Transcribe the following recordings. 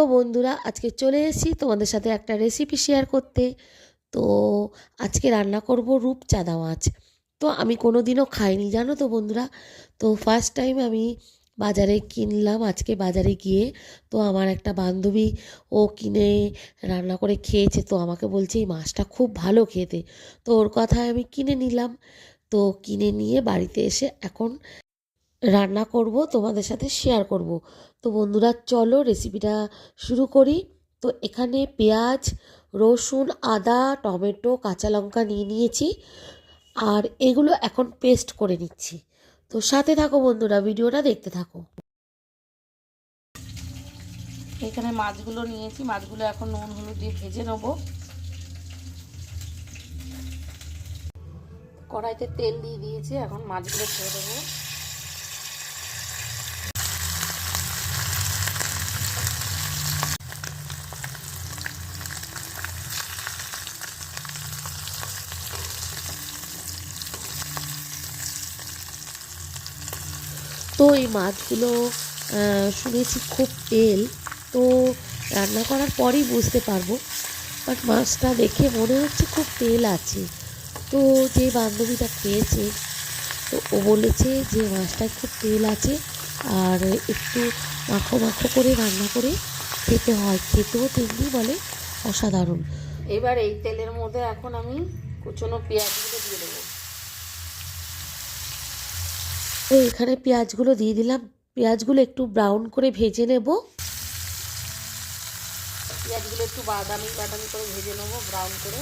তো বন্ধুরা, আজকে চলে এসেছি তোমাদের সাথে একটা রেসিপি শেয়ার করতে। তো আজকে রান্না করব রূপচাঁদা মাছ তো আমি কোনো দিনও খাইনি, জানো তো বন্ধুরা? তো ফার্স্ট টাইম আমি বাজারে কিনলাম, আজকে বাজারে গিয়ে তো আমার একটা বান্ধবী ও কিনে রান্না করে খেয়েছে। তো আমাকে বলছে, এই মাছটা খুব ভালো খেতে। তো ওর কথায় আমি কিনে নিলাম। তো কিনে নিয়ে বাড়িতে এসে এখন রান্না করব, তোমাদের সাথে শেয়ার করব। তো বন্ধুরা, চলো রেসিপিটা শুরু করি। তো এখানে পেঁয়াজ, রসুন, আদা, টমেটো, কাঁচা লঙ্কা নিয়ে নিয়েছি আর এগুলো এখন পেস্ট করে নিচ্ছি। তো সাথে থাকো বন্ধুরা, ভিডিওটা দেখতে থাকো। এখানে মাছগুলো নিয়েছি, মাছগুলো এখন নুন, হলুদ দিয়ে ভেজে নেব। কড়াইতে তেল দিয়ে দিয়েছি, এখন মাছগুলো ছেড়ে দেবো। তো এই মাছগুলো শুনেছি খুব তেল। তো রান্না করার পরেই বুঝতে পারব। বাট মাছটা দেখে মনে হচ্ছে খুব তেল আছে। তো যে বান্ধবীটা খেয়েছে, তো ও বলেছে যে মাছটায় খুব তেল আছে আর একটু মাখো মাখো করে রান্না করে খেতে হয়। খেতেও তেমনি বলে অসাধারণ। এবার এই তেলের মধ্যে এখন আমি কুচনো পেঁয়াজগুলো দিয়ে দেবো। তো এখানে পেঁয়াজগুলো দিয়ে দিলাম। পেঁয়াজগুলো একটু ব্রাউন করে ভেজে নেব। পেঁয়াজগুলো একটু বাদামি বাদামি করে ভেজে নেব ব্রাউন করে।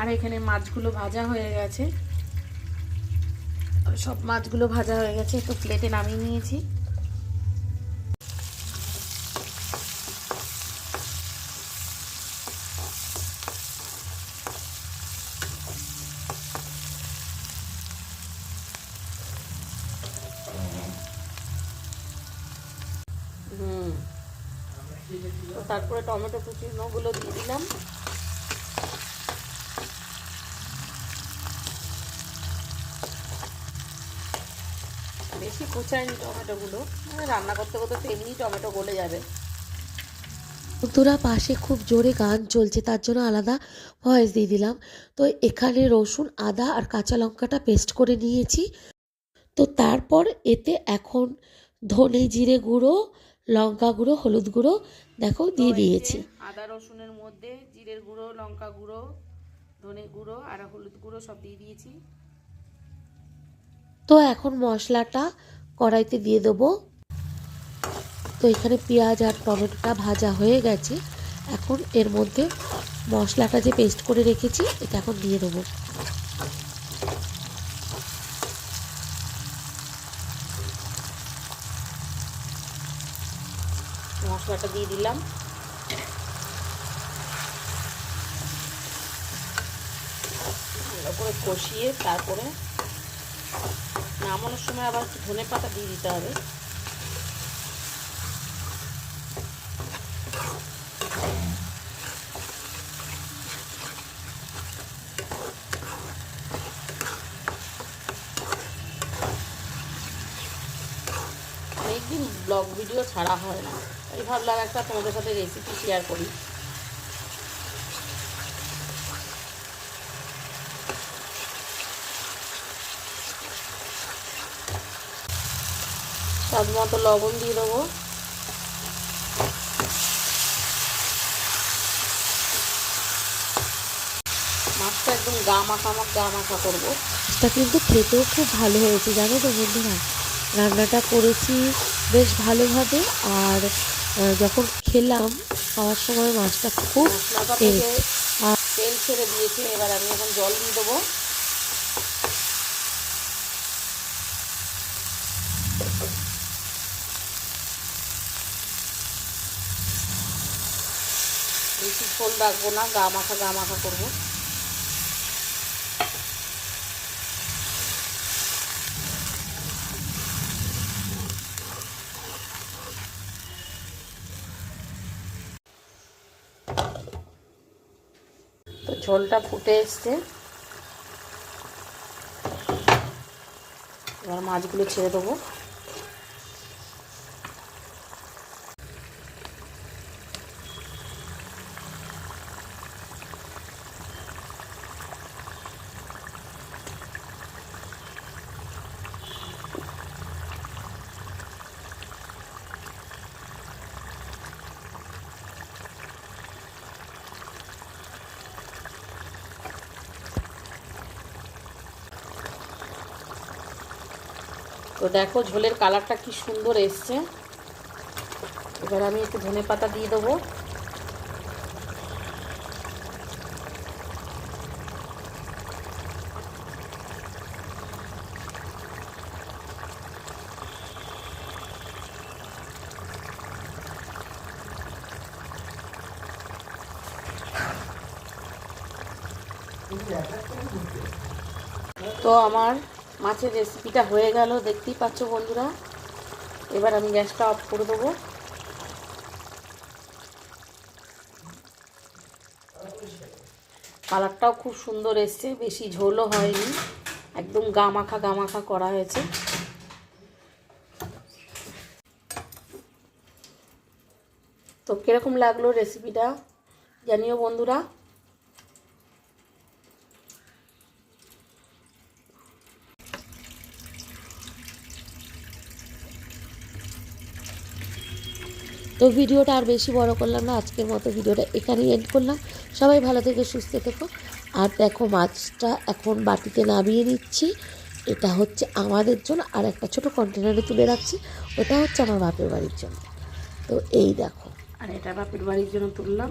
আর এখানে মাছগুলো ভাজা হয়ে গেছে। সব মাছগুলো ভাজা হয়ে গেছে, একটু প্লেটে নামিয়ে নিয়েছি হুম তো তারপরে টমেটো কুচিনোগুলো দিয়ে দিলাম। বেশি কুচায়নি টমেটোগুলো মানে রান্না করতে করতে তো এমনি টমেটো গলে যাবে। বন্ধুরা, পাশে খুব জোরে গান চলছে, তার জন্য আলাদা ভয়েস দিয়ে দিলাম। তো এখানে রসুন, আদা আর কাঁচা লঙ্কাটা পেস্ট করে নিয়েছি। তো তারপর এতে এখন ধনে জিরে গুঁড়ো, লঙ্কা গুঁড়ো, হলুদ গুঁড়ো দেখো দিয়ে দিয়েছি। আদা রসুনের মধ্যে জিরের গুঁড়ো লঙ্কা গুঁড়ো ধনে গুঁড়ো আর হলুদ গুঁড়ো সব দিয়ে দিয়েছি। তো এখন মশলাটা কড়াইতে দিয়ে দেবো। তো এখানে পেঁয়াজ আর টমেটোটা ভাজা হয়ে গেছে। এখন এর মধ্যে মশলাটা যে পেস্ট করে রেখেছি এটা এখন দিয়ে দেবো। মশলাটা দিয়ে দিলাম। ভালো করে কষিয়ে তারপরে নামানোর সময় আবার একটু ধনে পাতা দিয়ে দিতে হবে। অনেকদিন ব্লগ ভিডিও ছাড়া হয় না। ভাবলাম একটা তোমাদের সাথে রেসিপি শেয়ার করি। স্বাদ মতো লবণ দিয়ে দেবো। মাছটা একদম গা মাখা মাখ, গা মাখা করব। মাছটা কিন্তু খেতেও খুব ভালো হয়েছে, জানো তো বন্ধুরা? রান্নাটা করেছি বেশ ভালোভাবে, আর যখন খেলাম খাওয়ার সময় মাছটা খুব টেস্ট তেল ছেড়ে দিয়েছে এবার আমি এখন জল দিয়ে দেবো। বেশি ঝোল রাখব না গা মাখা গা মাখা করব। তো ঝোলটা ফুটে এসছে। এবার মাছগুলো ছেড়ে দেবো। তো দেখো ঝোলের কালারটা কি সুন্দর এসছে। এবার আমি একটু ধনে পাতা দিয়ে দেবো। তো আমার মাছের রেসিপিটা হয়ে গেল। দেখতেই পাচ্ছ বন্ধুরা? এবার আমি গ্যাসটা অফ করে দেবো। কালারটাও খুব সুন্দর এসছে, বেশি ঝোলও হয়নি। একদম গামাখা গামাখা করা হয়েছে। তো কীরকম লাগল রেসিপিটা জানিও বন্ধুরা। তো ভিডিওটা আর বেশি বড় করলাম না, আজকের মতো ভিডিওটা এখানেই এন্ড করলাম। সবাই ভালো থেকে, সুস্থ থেকো। আর দেখো, মাছটা এখন বাটিতে নামিয়ে নিচ্ছি। এটা হচ্ছে আমাদের জন্য আর একটা ছোট কন্টেনারে তুলে রাখছি। ওটা হচ্ছে আমার বাপের বাড়ির জন্য। তো এই দেখো। আর এটা বাপের বাড়ির জন্য তুললাম।